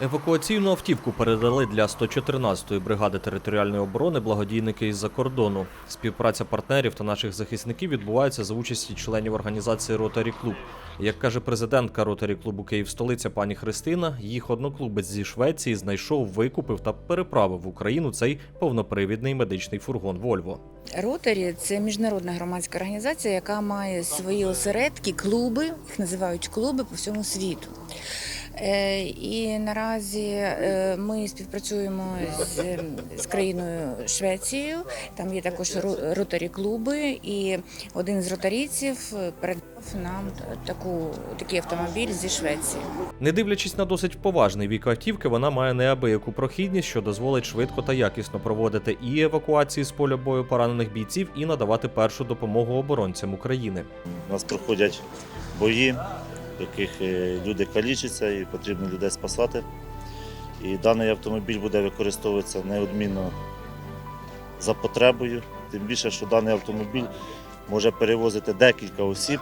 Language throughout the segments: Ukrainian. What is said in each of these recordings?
Евакуаційну автівку передали для 114-ї бригади територіальної оборони благодійники із-за кордону. Співпраця партнерів та наших захисників відбувається за участі членів організації Ротарі Клуб. Як каже президентка Ротарі клубу Київ столиця пані Христина, їх одноклубець зі Швеції знайшов, викупив та переправив в Україну цей повнопривідний медичний фургон Вольво. Ротарі це міжнародна громадська організація, яка має свої осередки, клуби, їх називають клуби по всьому світу. Е, І наразі е, ми співпрацюємо з, з країною Швецією. Там є також ротарі клуби, і один з ротарійців передав нам таку такий автомобіль зі Швеції. Не дивлячись на досить поважний вік автівки, вона має неабияку прохідність, що дозволить швидко та якісно проводити і евакуації з поля бою поранених бійців, і надавати першу допомогу оборонцям України. У нас проходять бої, яких е, люди калічаться і потрібно людей спасати. І даний автомобіль буде використовуватися неодмінно за потребою. Тим більше, що даний автомобіль може перевозити декілька осіб,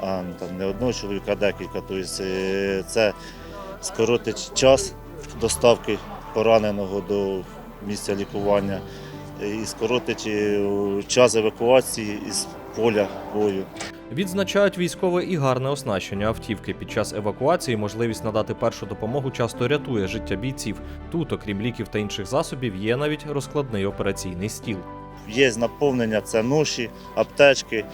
а ну, там, не одного чоловіка, а декілька. Тобто це скоротить час доставки пораненого до місця лікування і скоротить час евакуації із поля бою. Відзначають військове і гарне оснащення автівки. Під час евакуації можливість надати першу допомогу часто рятує життя бійців. Тут, окрім ліків та інших засобів, є навіть розкладний операційний стіл. Є наповнення, це ноші, аптечки,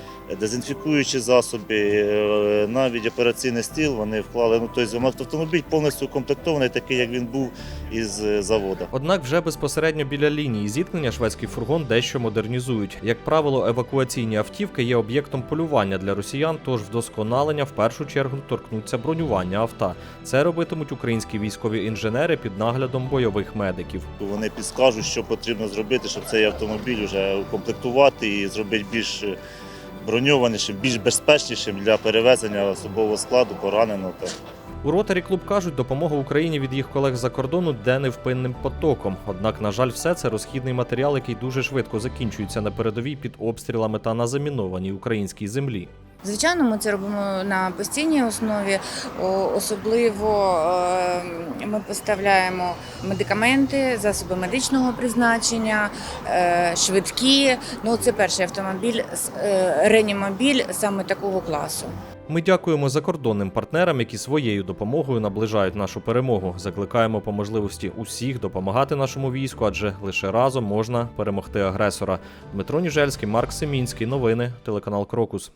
дезінфікуючі засоби, е, навіть операційний стіл вони вклали. Ну, тобто автомобіль повністю укомплектований, такий, як він був із е, заводу. Однак вже безпосередньо біля лінії зіткнення шведський фургон дещо модернізують. Як правило, евакуаційні автівки є об'єктом полювання для росіян, тож вдосконалення в першу чергу торкнуться бронювання авто. Це робитимуть українські військові інженери під наглядом бойових медиків. Вони підскажуть, що потрібно зробити, щоб цей автомобіль вже укомплектувати і зробити більш броньованішим, більш безпечнішим для перевезення особового складу, пораненого. У ротарі клуб кажуть, допомога Україні від їх колег за кордону де невпинним потоком. Однак, на жаль, все це розхідний матеріал, який дуже швидко закінчується на передовій під обстрілами та на замінованій українській землі. Звичайно, ми це робимо на постійній основі. Особливо е, ми поставляємо медикаменти, засоби медичного призначення, е, швидкі. Ну, це перший автомобіль, е, реанімобіль саме такого класу. Ми дякуємо закордонним партнерам, які своєю допомогою наближають нашу перемогу. Закликаємо по можливості усіх допомагати нашому війську, адже лише разом можна перемогти агресора. Дмитро Ніжельський, Марк Семінський. Новини, телеканал Крокус.